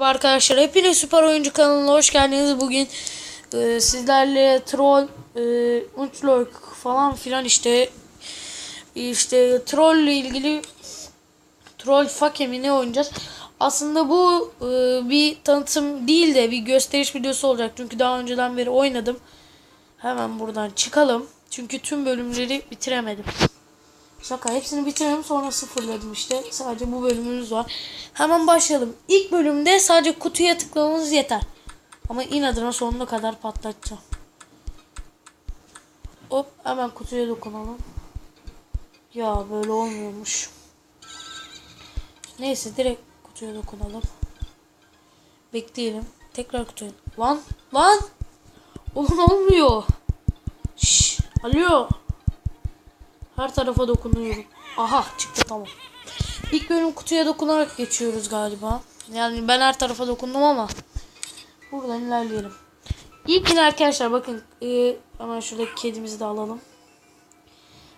Arkadaşlar hepiniz süper oyuncu kanalına hoş geldiniz. Bugün e, sizlerle troll, e, uçlok falan filan işte işte troll ile ilgili troll fakemi ne oynayacağız. Aslında bu e, bir tanıtım değil de bir gösteriş videosu olacak. Çünkü daha önceden beri oynadım. Hemen buradan çıkalım. Çünkü tüm bölümleri bitiremedim. Şaka hepsini bitirdim sonra sıfırladım işte. Sadece bu bölümümüz var. Hemen başlayalım. İlk bölümde sadece kutuya tıklamanız yeter. Ama inadına sonuna kadar patlatacağım. Hop hemen kutuya dokunalım. Ya böyle olmuyormuş. Neyse direkt kutuya dokunalım. Bekleyelim. Tekrar kutuya. Lan lan. Oğlum olmuyor. Şş, alo. Her tarafa dokunuyorum. Aha çıktı tamam. İlk bölüm kutuya dokunarak geçiyoruz galiba. Yani ben her tarafa dokundum ama. Buradan ilerleyelim. İlk yine arkadaşlar bakın. E, hemen şuradaki kedimizi de alalım.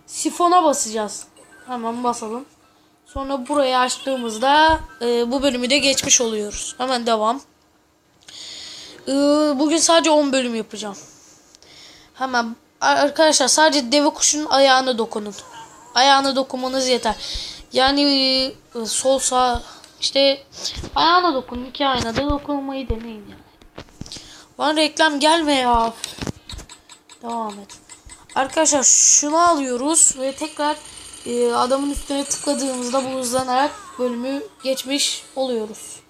Sifona basacağız. Hemen basalım. Sonra burayı açtığımızda e, bu bölümü de geçmiş oluyoruz. Hemen devam. E, bugün sadece 10 bölüm yapacağım. Hemen arkadaşlar sadece deve kuşun ayağına dokunun. Ayağına dokunmanız yeter. Yani e, sol sağ işte ayağına dokunun. iki aynada dokunmayı deneyin yani. Lan reklam gelme ya. Devam et. Arkadaşlar şunu alıyoruz ve tekrar e, adamın üstüne tıkladığımızda bu hızlanarak bölümü geçmiş oluyoruz.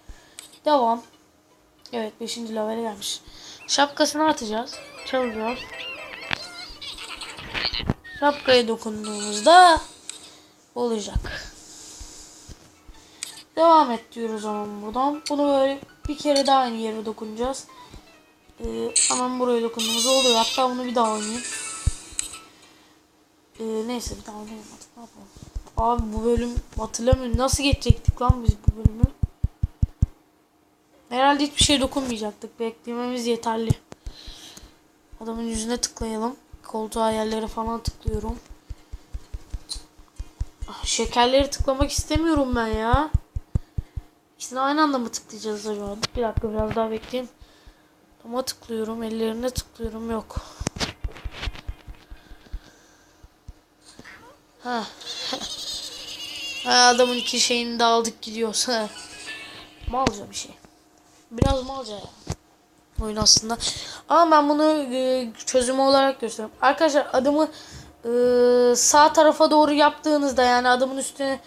Devam. Evet 5. level'e gelmiş. Şapkasını atacağız. Çalacağız. Şapkaya dokunduğumuzda olacak. Devam et diyoruz zaman buradan. Bunu böyle bir kere daha aynı yere dokunacağız. Ee, hemen buraya dokunduğumuzda oluyor. Hatta bunu bir daha oynayayım. Ee, neyse bir daha oynayalım artık. Ne yapalım? Abi bu bölüm hatırlamıyorum. Nasıl geçecektik lan biz bu bölümü? Herhalde hiçbir şey dokunmayacaktık. Beklememiz yeterli. Adamın yüzüne tıklayalım. Koltuğa yerlere falan tıklıyorum. Ah, Şekerleri tıklamak istemiyorum ben ya. İkisini aynı anda mı tıklayacağız acaba? Bir dakika biraz daha bekleyin. Ama tıklıyorum. Ellerine tıklıyorum. Yok. Ha. adamın iki şeyini de aldık gidiyoruz. Malca bir şey. Biraz malca ya oyun aslında. Ama ben bunu e, çözümü olarak gösteriyorum. Arkadaşlar adımı e, sağ tarafa doğru yaptığınızda yani adımın üstüne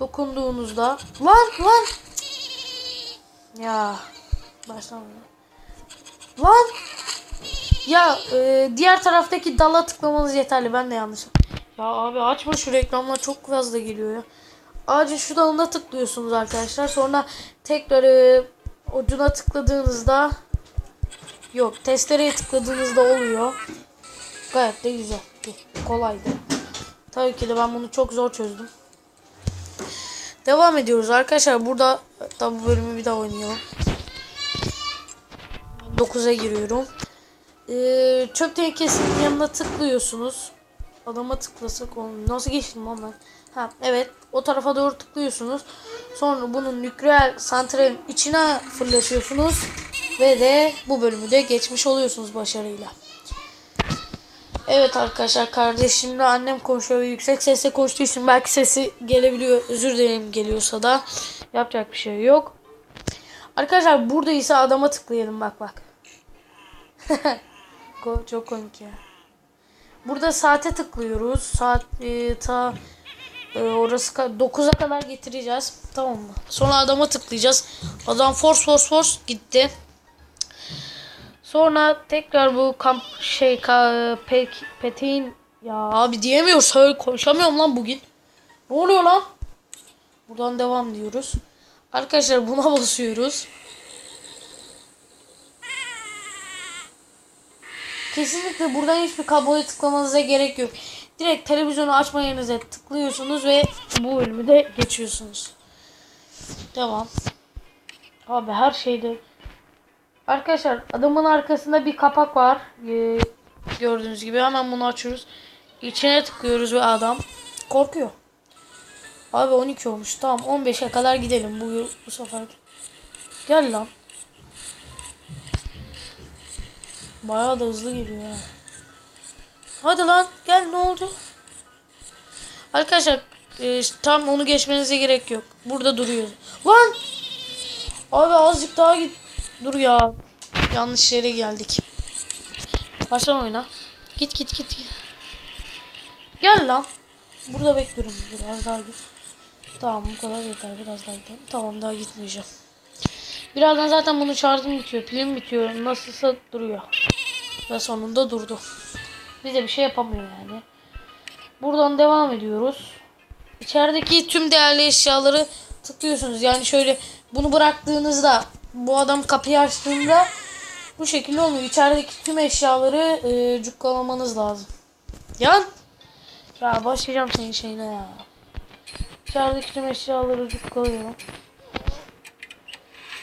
dokunduğunuzda lan lan ya baştan lan ya e, diğer taraftaki dala tıklamanız yeterli. Ben de yanlış. Ya abi açma şu reklamlar çok fazla geliyor ya. Ağacın şu dalına tıklıyorsunuz arkadaşlar. Sonra tekrar e, ucuna tıkladığınızda Yok testereye tıkladığınızda oluyor. Gayet de güzel. Kolaydı. Tabii ki de ben bunu çok zor çözdüm. Devam ediyoruz arkadaşlar. Burada bu bölümü bir daha oynayalım. 9'a giriyorum. Ee, çöp tenekesinin yanına tıklıyorsunuz. Adama tıklasak olmuyor. Nasıl geçtim ben? Ha, evet. O tarafa doğru tıklıyorsunuz. Sonra bunun nükleer santralin içine fırlatıyorsunuz. Ve de bu bölümü de geçmiş oluyorsunuz başarıyla. Evet arkadaşlar kardeşimle annem konuşuyor ve yüksek sesle konuştuğu için belki sesi gelebiliyor. Özür dilerim geliyorsa da yapacak bir şey yok. Arkadaşlar burada ise adama tıklayalım bak bak. Çok komik ya. Burada saate tıklıyoruz. Saat e, ta e, orası 9'a kadar getireceğiz. Tamam mı? Sonra adama tıklayacağız. Adam force force force gitti. Sonra tekrar bu kamp şey ka, pek peteğin ya abi diyemiyor söyle konuşamıyorum lan bugün. Ne oluyor lan? Buradan devam diyoruz. Arkadaşlar buna basıyoruz. Kesinlikle buradan hiçbir kabloya tıklamanıza gerek yok. Direkt televizyonu açma tıklıyorsunuz ve bu bölümü de geçiyorsunuz. Devam. Abi her şeyde Arkadaşlar adamın arkasında bir kapak var. Ee, gördüğünüz gibi hemen bunu açıyoruz. İçine tıklıyoruz ve adam korkuyor. Abi 12 olmuş. Tamam 15'e kadar gidelim bu, bu sefer. Gel lan. Bayağı da hızlı geliyor ha. Hadi lan gel ne oldu? Arkadaşlar e, tam onu geçmenize gerek yok. Burada duruyor. Lan! Abi azıcık daha git. Dur ya. Yanlış yere geldik. Başla oyna. Git git git. Gel lan. Burada bekliyorum. Biraz daha git. Tamam bu kadar yeter. Biraz daha gidelim. Tamam daha gitmeyeceğim. Birazdan zaten bunu şarjım bitiyor. Pilim bitiyor. Nasılsa duruyor. Ve sonunda durdu. Bize bir şey yapamıyor yani. Buradan devam ediyoruz. İçerideki tüm değerli eşyaları tıklıyorsunuz. Yani şöyle bunu bıraktığınızda bu adam kapıyı açtığında bu şekilde olmuyor. İçerideki tüm eşyaları e, cukkalamanız lazım. Yan. Ya başlayacağım senin şeyine ya. İçerideki tüm eşyaları cukkalıyorum.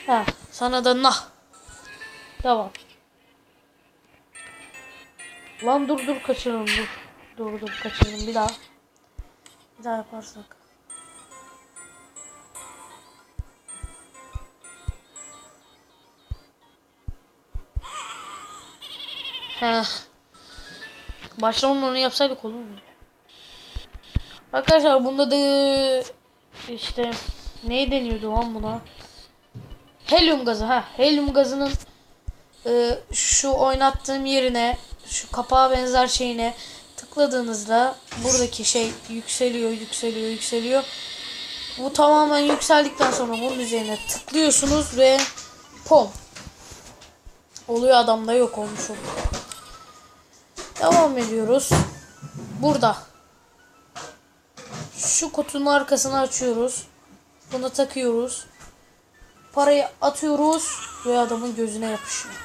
Ha, sana da nah. Devam. Lan dur dur kaçıralım dur. Dur dur kaçıralım bir daha. Bir daha yaparsak. Heh. Onu yapsaydık olur mu? Arkadaşlar bunda da işte ne deniyordu lan buna? Helyum gazı ha. Helyum gazının e, şu oynattığım yerine şu kapağa benzer şeyine tıkladığınızda buradaki şey yükseliyor, yükseliyor, yükseliyor. Bu tamamen yükseldikten sonra bunun üzerine tıklıyorsunuz ve pom. Oluyor adamda yok olmuş oluyor. Devam ediyoruz. Burada. Şu kutunun arkasını açıyoruz. Bunu takıyoruz. Parayı atıyoruz ve adamın gözüne yapışıyor.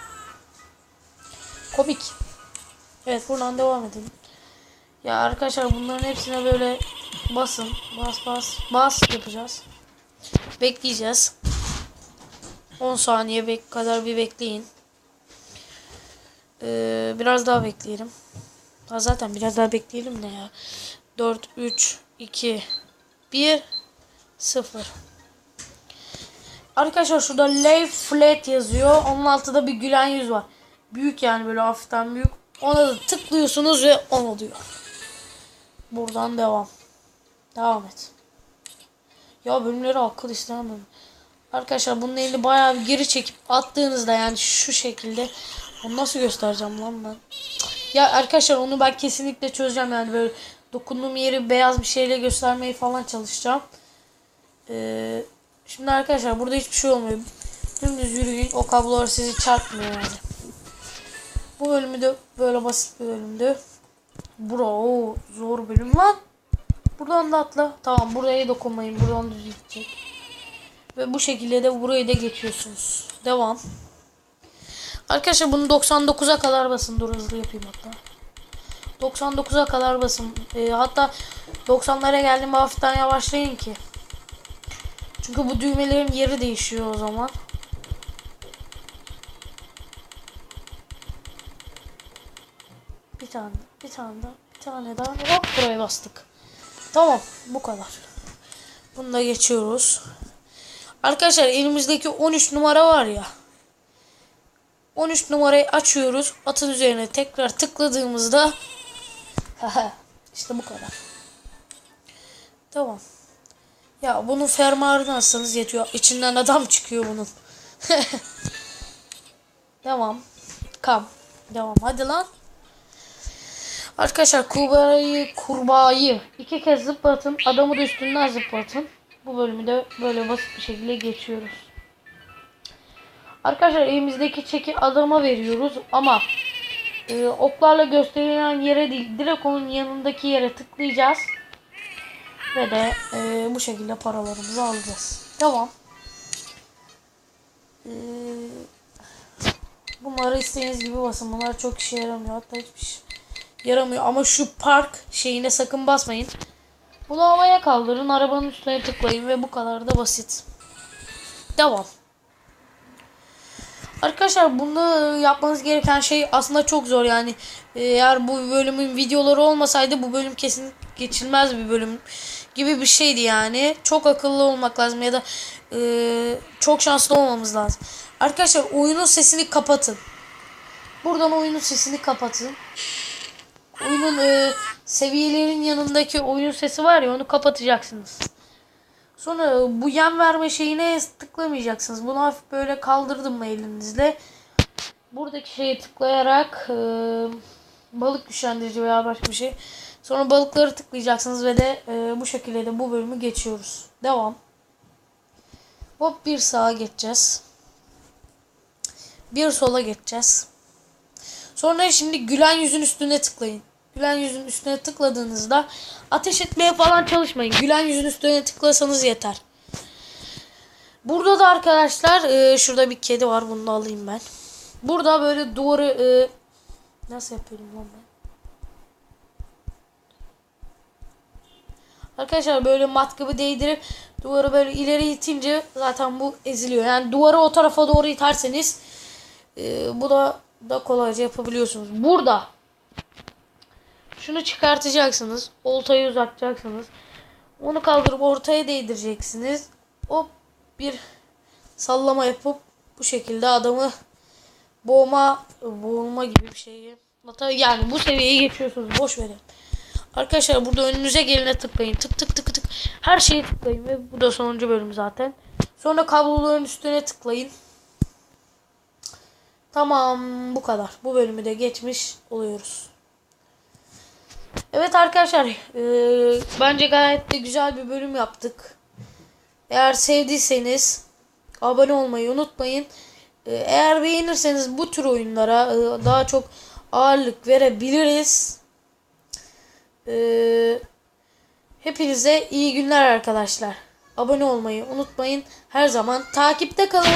Komik. Evet buradan devam edelim. Ya arkadaşlar bunların hepsine böyle basın. Bas bas. Bas yapacağız. Bekleyeceğiz. 10 saniye bek kadar bir bekleyin. Ee, biraz daha bekleyelim. Ha zaten biraz daha bekleyelim de ya. 4, 3, 2, 1, 0. Arkadaşlar şurada lay flat yazıyor. Onun altında bir gülen yüz var. Büyük yani böyle hafiften büyük. Ona da tıklıyorsunuz ve 10 oluyor. Buradan devam. Devam et. Ya bölümleri akıl istemem. Arkadaşlar bunun elini bayağı bir geri çekip attığınızda yani şu şekilde onu nasıl göstereceğim lan ben? Ya arkadaşlar onu ben kesinlikle çözeceğim yani böyle dokunduğum yeri beyaz bir şeyle göstermeyi falan çalışacağım. Ee, şimdi arkadaşlar burada hiçbir şey olmuyor. Dümdüz yürüyün o kablolar sizi çarpmıyor yani. Bu bölümü de böyle basit bir bölümdü. Bura o zor bölüm lan. Buradan da atla. Tamam buraya dokunmayın. Buradan düz gidecek. Ve bu şekilde de burayı da geçiyorsunuz. Devam. Arkadaşlar bunu 99'a kadar basın. Dur hızlı yapayım hatta. 99'a kadar basın. Ee, hatta 90'lara geldiğimde hafiften yavaşlayın ki. Çünkü bu düğmelerin yeri değişiyor o zaman. Bir tane, bir tane daha, bir tane daha. Hop buraya bastık. Tamam, bu kadar. Bunu da geçiyoruz. Arkadaşlar elimizdeki 13 numara var ya. 13 numarayı açıyoruz. Atın üzerine tekrar tıkladığımızda işte bu kadar. Tamam. Ya bunun fermuarını alsanız yetiyor. İçinden adam çıkıyor bunun. Devam. Kam. Devam. Hadi lan. Arkadaşlar kurbağayı kurbağayı iki kez zıplatın. Adamı da üstünden zıplatın. Bu bölümü de böyle basit bir şekilde geçiyoruz. Arkadaşlar elimizdeki çeki adama veriyoruz ama e, oklarla gösterilen yere değil direkt onun yanındaki yere tıklayacağız. Ve de e, bu şekilde paralarımızı alacağız. Devam. E, bunları istediğiniz gibi basın. Bunlar çok işe yaramıyor. Hatta hiçbir şey yaramıyor. Ama şu park şeyine sakın basmayın. Bunu havaya kaldırın. Arabanın üstüne tıklayın ve bu kadar da basit. Devam. Arkadaşlar bunu yapmanız gereken şey aslında çok zor yani. Eğer bu bölümün videoları olmasaydı bu bölüm kesin geçilmez bir bölüm gibi bir şeydi yani. Çok akıllı olmak lazım ya da e, çok şanslı olmamız lazım. Arkadaşlar oyunun sesini kapatın. Buradan oyunun sesini kapatın. Oyunun e, seviyelerin yanındaki oyun sesi var ya onu kapatacaksınız. Sonra bu yem verme şeyine tıklamayacaksınız. Bunu hafif böyle kaldırdım mı elinizle. Buradaki şeye tıklayarak e, balık güçlendirici veya başka bir şey. Sonra balıkları tıklayacaksınız ve de e, bu şekilde de bu bölümü geçiyoruz. Devam. Hop bir sağa geçeceğiz. Bir sola geçeceğiz. Sonra şimdi gülen yüzün üstüne tıklayın. Gülen yüzün üstüne tıkladığınızda ateş etmeye falan çalışmayın. Gülen yüzün üstüne tıklasanız yeter. Burada da arkadaşlar e, şurada bir kedi var. Bunu da alayım ben. Burada böyle duvarı e, nasıl yapıyorum lan ben? Arkadaşlar böyle matkabı değdirip duvarı böyle ileri itince zaten bu eziliyor. Yani duvarı o tarafa doğru iterseniz e, bu da da kolayca yapabiliyorsunuz. Burada şunu çıkartacaksınız. Oltayı uzatacaksınız. Onu kaldırıp ortaya değdireceksiniz. Hop bir sallama yapıp bu şekilde adamı boğma boğulma gibi bir şeyi. Yani bu seviyeyi geçiyorsunuz. Boş verin. Arkadaşlar burada önünüze gelene tıklayın. Tık tık tık tık. Her şeye tıklayın ve bu da sonuncu bölüm zaten. Sonra kabloların üstüne tıklayın. Tamam bu kadar. Bu bölümü de geçmiş oluyoruz. Evet arkadaşlar eee, bence gayet de güzel bir bölüm yaptık. Eğer sevdiyseniz abone olmayı unutmayın. Eee, eğer beğenirseniz bu tür oyunlara eee, daha çok ağırlık verebiliriz. Eee, hepinize iyi günler arkadaşlar. Abone olmayı unutmayın. Her zaman takipte kalın.